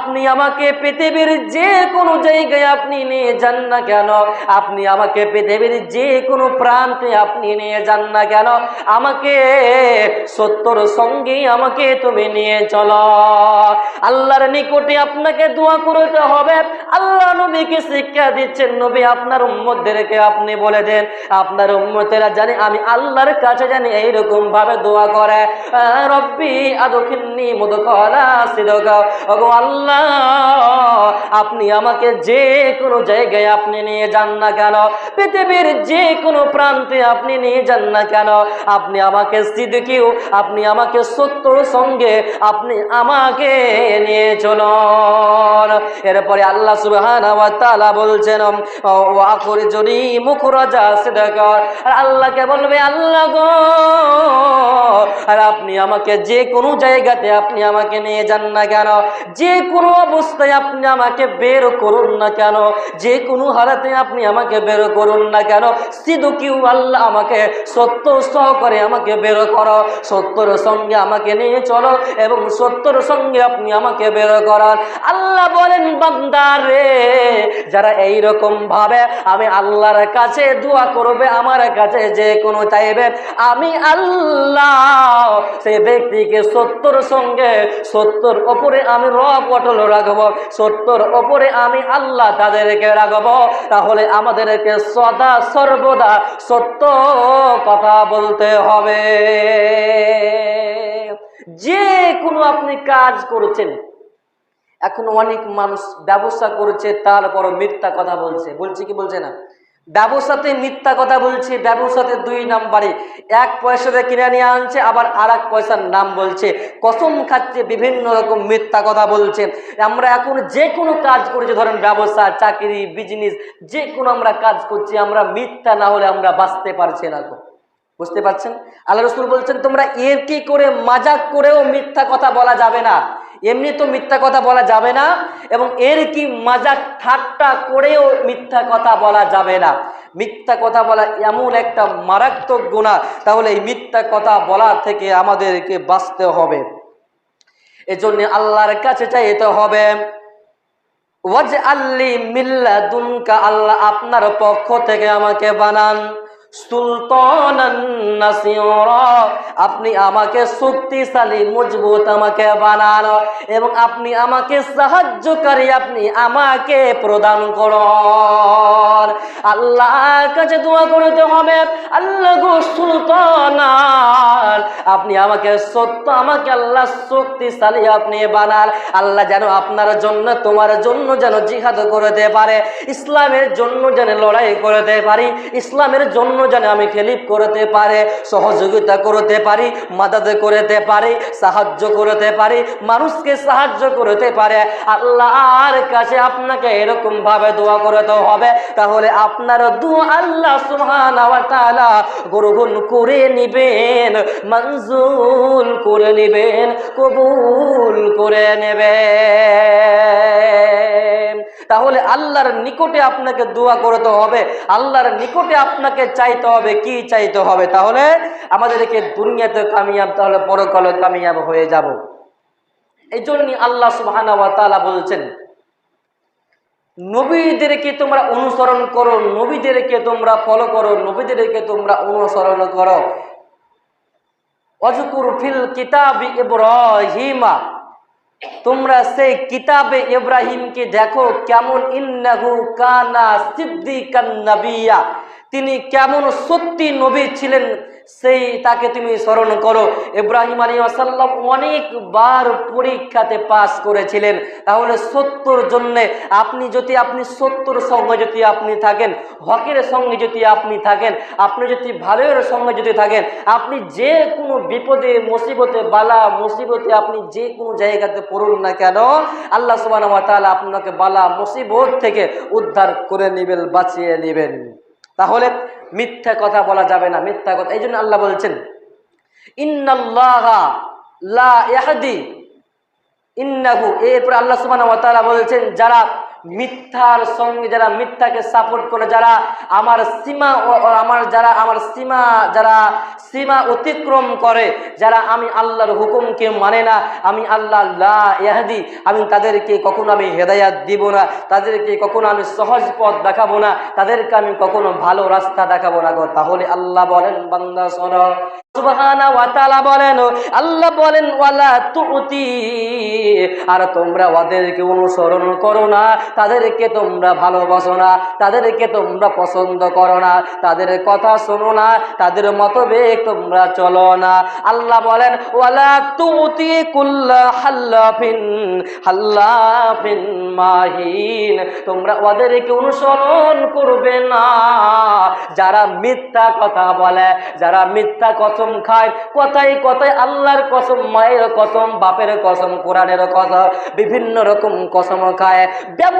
আপনি আমাকে পৃথিবীর যে কোনো জায়গায় আপনি নিয়ে যান না কেন? আপনি আমাকে পৃথিবীর যে কোনো প্রান্তে আপনি নিয়ে যান না কেন? আমাকে সত্যর সঙ্গে আমাকে তুমি নিয়ে চলো। আল্লাহর নিকটে আপনাকে দোয়া করতে হবে। আল্লাহ নবীকে শিক্ষা দিচ্ছেন, নবী আপনার উম্মতদেরকে আপনি বলে দেন, আপনার উম্মতেরা জানে আমি আল্লাহর কাছে জানি এইরকম ভাবে দোয়া করে। রব্বি আদখিন্নি সিদকা। ওগো আল্লাহ আপনি আমাকে যে কোনো জায়গায় আপনি নিয়ে যান না কেন? পৃথিবীর যে কোনো প্রান্তে আপনি নিয়ে যান না কেন? আপনি আমাকে সিদ্দিকিও, আপনি আমাকে সত্যর সঙ্গে আপনি আমাকে নিয়ে চলুন। এরপরে আল্লাহ তাআলা বলছেন ওয়া আখরিজনি মুখরাজা সিদকা আর আল্লাহকে বলবে, আল্লাহ গো, আর আপনি আমাকে যে কোনো জায়গাতে আপনি আমাকে নিয়ে যান না কেন? যে কোনো অবস্থায় আপনি আমাকে বের করুন না কেন? যে কোনো হারাতে আপনি আমাকে বের করুন না কেন? সিধু কিউ আল্লাহ আমাকে সত্য সহকারে আমাকে বের করো। সত্যর সঙ্গে আমাকে নিয়ে চলো এবং সত্যর সঙ্গে আপনি আমাকে বের করান। আল্লাহ বলেন বান্দার যারা এই রকম ভাবে আমি আল্লাহর কাছে দোয়া করবে, আমার কাছে যে কোনো চাইবে, আমি আল্লাহ সেই ব্যক্তিকে সত্যর সঙ্গে, সত্যর ওপরে আমি অটল রাখব সত্যর ওপরে আমি আল্লাহ তাদেরকে রাখব তাহলে আমাদেরকে সদা সর্বদা সত্য কথা বলতে হবে। যে কোনো আপনি কাজ করছেন, এখন অনেক মানুষ ব্যবসা করেছে তারপর মিথ্যা কথা বলছে বলছে কি, বলছে না? ব্যবসাতে মিথ্যা কথা বলছে, ব্যবসাতে দুই নাম্বারে। এক পয়সাতে কিনে নিয়ে আনছে, আবার আর এক পয়সার নাম বলছে। কসম খাচ্ছে, বিভিন্ন রকম মিথ্যা কথা বলছে। আমরা এখন যে কোনো কাজ করছি, ধরেন ব্যবসা, চাকরি বিজনেস যে কোনো আমরা কাজ করছি, আমরা মিথ্যা না হলে আমরা বাঁচতে পারছি না গো। বুঝতে পারছেন? আল্লাহ রসুল বলছেন, তোমরা এর কি করে মাজাক করেও মিথ্যা কথা বলা যাবে না? এমনি তো মিথ্যা কথা বলা যাবে না এবং এর কি মাজাক ঠাট্টা করেও মিথ্যা কথা বলা যাবে না। মিথ্যা কথা বলা এমন একটা মারাত্মক গুণা তাহলে এই মিথ্যা কথা বলা থেকে আমাদেরকে বাঁচতে হবে। এজন্য আল্লাহর কাছে চাইতে হবে ওয়াজ আল্লি মিল্লা দুনকা আল্লাহ আপনার পক্ষ থেকে আমাকে বানান। আপনি আমাকে শক্তিশালী, মজবুত আমাকে বানান এবং আপনি আমাকে সাহায্যকারী, আপনি আমাকে প্রদান করুন। আল্লাহর কাছে দোয়া করতে হবে, আল্লাহ গো সুলতানান। আপনি আমাকে সত্য, আমাকে আল্লাহ শক্তিশালী আপনি বানান। আল্লাহ যেন আপনার জন্য, তোমার জন্য যেন জিহাদ করতে পারে, ইসলামের জন্য যেন লড়াই করতে পারি, ইসলামের জন্য যেন আমি খেলিপ করতে পারে, সহযোগিতা করতে পারি, মাদাদ করতে পারি, সাহায্য করতে পারি, মানুষকে সাহায্য করতে পারে। আল্লাহর কাছে আপনাকে এরকম ভাবে দোয়া করতে হবে। তাহলে আপনার দোয়া আল্লাহ তাআলা গ্রহণ করে নিবেন, মঞ্জুর করে নিবেন, কবুল করে নেবেন। তাহলে আল্লাহর নিকটে আপনাকে দোয়া করতে হবে। আল্লাহর নিকটে আপনাকে চাইতে হবে, কি চাইতে হবে? তাহলে আমাদেরকে দুনিয়াতে কামিয়াব, তাহলে পরকালে কামিয়াব হয়ে যাব। এই জন্যই আল্লাহ তাআলা বলছেন, নবীদেরকে তোমরা অনুসরণ করো, নবীদেরকে তোমরা ফলো করো, নবীদেরকে তোমরা অনুসরণ করো। অজকুর ফিল কিতাবি ইব্রাহিমা তোমরা সেই কিতাবে ইব্রাহিমকে দেখো কেমন ইন্নাহু কানা সিদ্দিকান নবিয়া তিনি কেমন সত্যি নবী ছিলেন, সেই তাকে তুমি স্মরণ করো। ইব্রাহিম আলী আসাল্লাম অনেকবার পরীক্ষাতে পাস করেছিলেন। তাহলে সত্যর জন্যে আপনি যদি, আপনি সত্যর সঙ্গে যদি আপনি থাকেন, হকের সঙ্গে যদি আপনি থাকেন, আপনি যদি ভালোর সঙ্গে যদি থাকেন, আপনি যে কোনো বিপদে, মুসিবতে, বালা, মুসিবতে আপনি যে কোনো জায়গাতে পড়ুন না কেন, আল্লাহ সুবাহ আপনাকে বালা, মুসিবত থেকে উদ্ধার করে নেবেন, বাঁচিয়ে নেবেন। তাহলে মিথ্যা কথা বলা যাবে না, মিথ্যা কথা। এই জন্য আল্লাহ বলছেন, ইন্নাল্লাহা লা ইয়াহদি। ইন্নাহু, এরপরে আল্লাহ সুবাহ বলছেন, যারা মিথ্যার সঙ্গে যারা মিথ্যাকে সাপোর্ট করে, যারা আমার সীমা আমার যারা, আমার সীমা যারা সীমা অতিক্রম করে, যারা আমি আল্লাহর হুকুমকে মানে না, আমি আল্লাহ লা ইয়াহদি, আমি তাদেরকে কখনো আমি হেদায়াত দিব না, তাদেরকে কখনো আমি সহজ পথ দেখাবো না, তাদেরকে আমি কখনো ভালো রাস্তা দেখাবো না গো। তাহলে আল্লাহ বলেন, বান্দা তাআলা বলেন, আল্লাহ বলেন, ওয়ালা আর তোমরা ওদেরকে অনুসরণ করো না। তাদেরকে তোমরা ভালোবাসো না, তাদেরকে তোমরা পছন্দ করো না, তাদের কথা শোনো না, তাদের মতবেগ তোমরা চলো না। আল্লাহ বলেন, ওয়ালা তুতি কুল্লা হাল্লাফিন হাল্লাফিন মাহিন। তোমরা ওদেরকে অনুসরণ করবে না। যারা মিথ্যা কথা বলে, যারা মিথ্যা কসম খায়, কথাই কথায় আল্লাহর কসম, মায়ের কসম, বাপের কসম, কোরআনের কসম, বিভিন্ন রকম কসম খায়।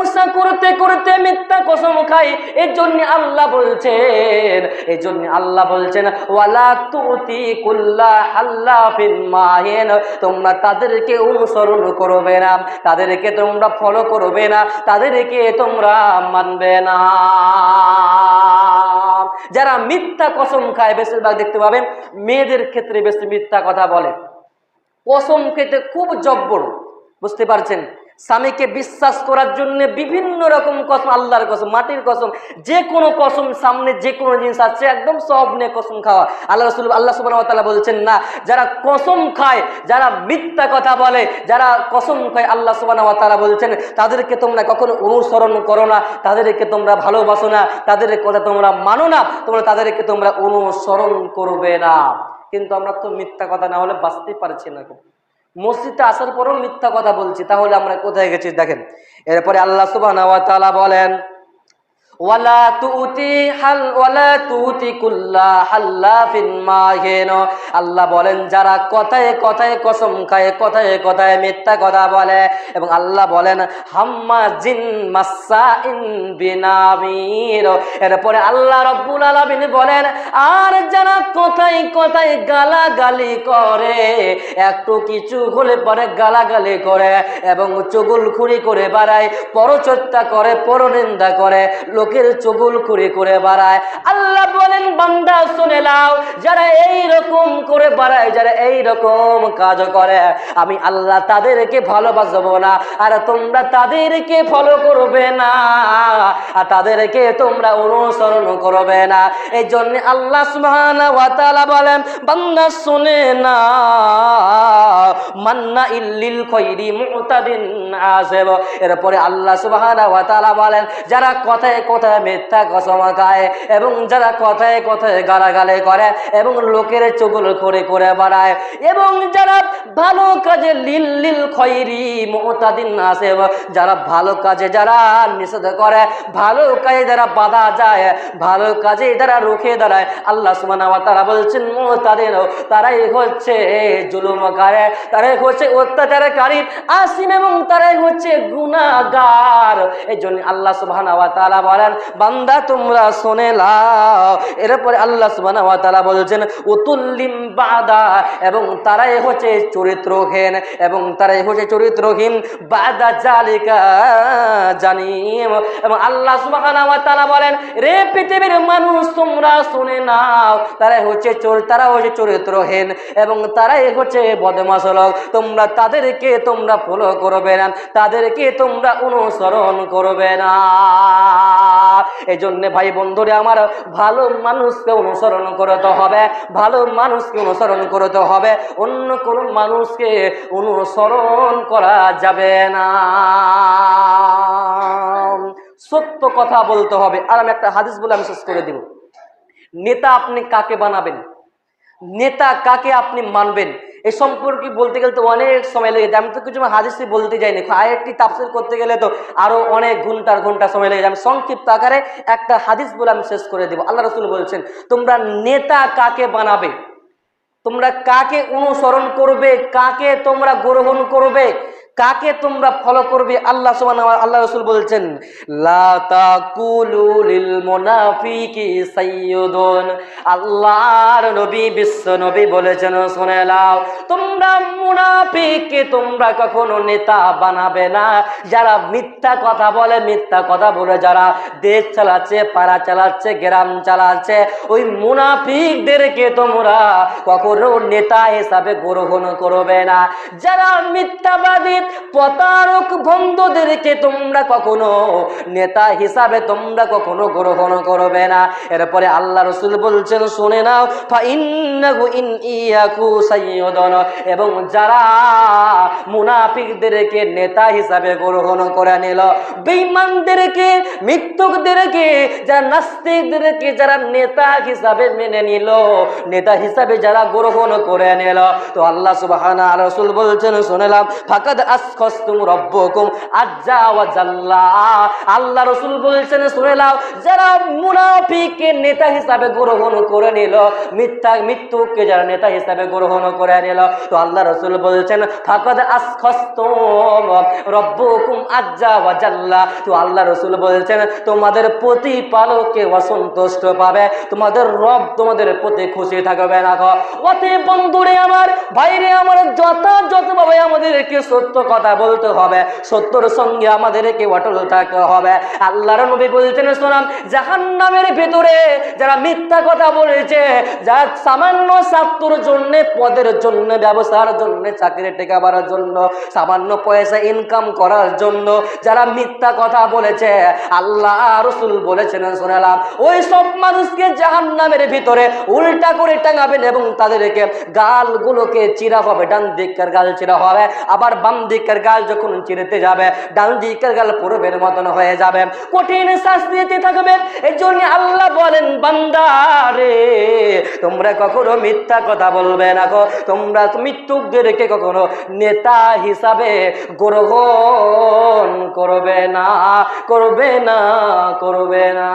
ব্যবসা করতে করতে মিথ্যা কসম খাই। এর জন্য আল্লাহ বলছেন এই জন্য আল্লাহ বলছেন, ওয়ালা তুতি কুল্লা হাল্লাফিন মাহিন। তোমরা তাদেরকে অনুসরণ করবে না, তাদেরকে তোমরা ফলো করবে না, তাদেরকে তোমরা মানবে না। যারা মিথ্যা কসম খায়, বেশিরভাগ দেখতে পাবেন, মেয়েদের ক্ষেত্রে বেশি মিথ্যা কথা বলে। কসম খেতে খুব জব্বর, বুঝতে পারছেন? স্বামীকে বিশ্বাস করার জন্য বিভিন্ন রকম কসম, আল্লাহর কসম, মাটির কসম, যে কোনো কসম সামনে যে কোনো জিনিস আছে একদম সব নিয়ে কসম খাওয়া আল্লাহ রসুল, আল্লাহ সুবাহ বলছেন, না, যারা কসম খায়, যারা মিথ্যা কথা বলে, যারা কসম খায়, আল্লাহ সুবাহ তাআলা বলছেন, তাদেরকে তোমরা কখনো অনুসরণ করো না, তাদেরকে তোমরা ভালোবাসো না, তাদের কথা তোমরা মানো না, তোমরা তাদেরকে তোমরা অনুসরণ করবে না কিন্তু আমরা তো মিথ্যা কথা না হলে বাঁচতে পারছি না। মসজিদে আসার পরও মিথ্যা কথা বলছি, তাহলে আমরা কোথায় গেছি দেখেন। এরপরে আল্লাহ সুবাহ বলেন ওয়ালা তুতি হাল, ওয়ালা তুতি কুল্লা হাল্লাফিন মাহিন। আল্লাহ বলেন, যারা কথায় কথায় কসম খায়, কথায় কথায় মিথ্যা কথা বলে, এবং আল্লাহ বলেন হাম্মা জিন মাসাইন বিনামির এরপরে আল্লাহ রব্বুল আলামিন বলেন, আর যারা কথায় কথায় গালাগালি করে, একটু কিছু হলে পরে গালাগালি করে, এবং চুগুল খুঁড়ি করে বাড়ায়, পরচর্চা করে, পরনিন্দা করে লোকের চুগুল খুঁড়ি করে বাড়ায়। আল্লাহ বলেন, বান্দা, শুনে নাও, যারা এই রকম করে বাড়ায়, যারা এই রকম কাজ করে, আমি আল্লাহ তাদেরকে ভালোবাসবো না, আর তোমরা তাদেরকে ফলো করবে না, আর তাদেরকে তোমরা অনুসরণ করবে না। এই জন্য আল্লাহ ওয়া বলেন, বান্দা, শুনে না মান্না ইল্লিল খৈরি মুতাদিন আসেব। এরপরে আল্লাহ সুবহানাহু ওয়া তাআলা বলেন, যারা কথায় কথায় মিথ্যা কসম খায় এবং যারা কথায় কথায় গালাগালে করে এবং লোকের চুগল করে করে বাড়ায় এবং যারা ভালো কাজে লিল লিল খৈরি মুতাদিন আসেব যারা ভালো কাজে যারা নিষেধ করে, ভালো কাজে যারা বাধা যায়, ভালো কাজে যারা রুখে দাঁড়ায়, আল্লাহ ওয়া তাআলা বলছেন, মুতাদিন, তারাই হচ্ছে জুলুম জুলুমকারী তারাই হচ্ছে অত্যাচারকারী, আসিম এবং তারাই হচ্ছে গুনাহগার। এই জন্য আল্লাহ ওয়া তাআলা বলেন বান্দা, তোমরা শুনে লাও এরপরে আল্লাহ ওয়া তাআলা বলছেন, উতুল্লিম বাদা। এবং তারাই হচ্ছে চরিত্রহীন, এবং তারাই হচ্ছে চরিত্রহীন বাদা জালিকা জানিম। এবং আল্লাহ সুবহানাহু ওয়া তাআলা বলেন, রে পৃথিবীর মানুষ, তোমরা শুনে নাও। তারাই হচ্ছে চোর তারা হচ্ছে চরিত্রহীন, এবং তারাই হচ্ছে বদমাশ লোক। তোমরা তাদেরকে তোমরা ফলো করবে না, তাদেরকে তোমরা অনুসরণ করবে না। এই ভাই বন্ধুরে, আমার ভালো মানুষকে অনুসরণ করতে হবে, ভালো মানুষকে অনুসরণ করতে হবে, অন্য কোনো মানুষকে অনুসরণ করা যাবে না। সত্য কথা বলতে হবে। আর আমি একটা হাদিস বলে আমি শেষ করে দিব। নেতা আপনি কাকে বানাবেন? নেতা কাকে আপনি মানবেন? এ সম্পর্কে বলতে গেলে তো অনেক সময় লেগে যায়। আমি তো কিছু হাদিসে বলতে যাইনি আরেকটি তাফসির করতে গেলে তো আরও অনেক ঘণ্টার ঘণ্টা সময় লেগে যায়। আমি সংক্ষিপ্ত আকারে একটা হাদিস বলে আমি শেষ করে দেবো। আল্লাহ রসুল বলছেন, তোমরা নেতা কাকে বানাবে? তোমরা কাকে অনুসরণ করবে? কাকে তোমরা গ্রহণ করবে? কাকে তোমরা ফলো করবে? আল্লাহ ওয়া- আল্লাহ রসুল বলছেন আল্লাহর নবী, বিশ্ব নবী বলেছেন, শুনে নাও, তোমরা মুনাফিককে তোমরা কখনো নেতা বানাবে না। যারা মিথ্যা কথা বলে, মিথ্যা কথা বলে, যারা দেশ চালাচ্ছে, পাড়া চালাচ্ছে, গ্রাম চালাচ্ছে, ওই মুনাফিকদেরকে তোমরা কখনো নেতা হিসাবে গ্রহণ করবে না। যারা মিথ্যাবাদী প্রতারক বন্ধুদেরকে তোমরা কখনো নেতা হিসাবে তোমরা কখনো গ্রহণ করবে না। এরপরে আল্লাহ রসুল বলছেন, শুনে নাও এবং যারা মুনাফিকদেরকে নেতা হিসাবে গ্রহণ করে নিল, বেঈমানদেরকে মৃত্যুকদেরকে যারা নাস্তিকদেরকে যারা নেতা হিসাবে মেনে নিল, নেতা হিসাবে যারা গ্রহণ করে নিল। তো আল্লাহ সুবহানা রাসূল বলছেন শুনলাম ফাকাদ আসখাসতুম রব্বকুম আজ্জা আল্লাহ রাসূল বলছেন যারা নেতা হিসাবে গ্রহণ করে নিল, মিথ্যা, মৃত্যুকে যারা নেতা হিসাবে গ্রহণ করে নিল, তো আল্লাহ বলছেন তো আল্লাহ বলছেন, তোমাদের অসন্তুষ্ট পাবে, তোমাদের রব তোমাদের প্রতি খুশি থাকবে না বন্ধুরে আমার, ভাইরে আমার, যথাযথভাবে আমাদেরকে সত্য কথা বলতে হবে, সত্যর সঙ্গে আমাদেরকে অটল থাকতে হবে। আল্লাহর নবী বলছেন শোনাম জাহান্নামের ভেতরে যারা মিথ্যা কথা বলেছে যারা সামান্য ছাত্রর জন্য, পদের জন্য, ব্যবসার জন্য চাকরি টেকাবার জন্য, সামান্য পয়সা ইনকাম করার জন্য যারা মিথ্যা কথা বলেছে, আল্লাহ রসুল বলেছেন, শোনালাম, ওই সব মানুষকে জাহান্নামের ভিতরে উল্টা করে টাঙাবেন এবং তাদেরকে গালগুলোকে চিরা হবে ডান দিকের গাল চিরা হবে। আবার বাম দিকের গাল যখন চিরতে যাবে, ডান দিকের গাল পূর্বের মতন হয়ে যাবে। কঠিন শাস্তি দিতে থাকবে এই জন্য আল্লাহ বলেন বান্দারে তোমরা কখনো মিথ্যা কথা বলবে না গো। তোমরা মৃত্যুকদেরকে কখনো নেতা হিসাবে গ্রহণ করবে না করবে না করবে না।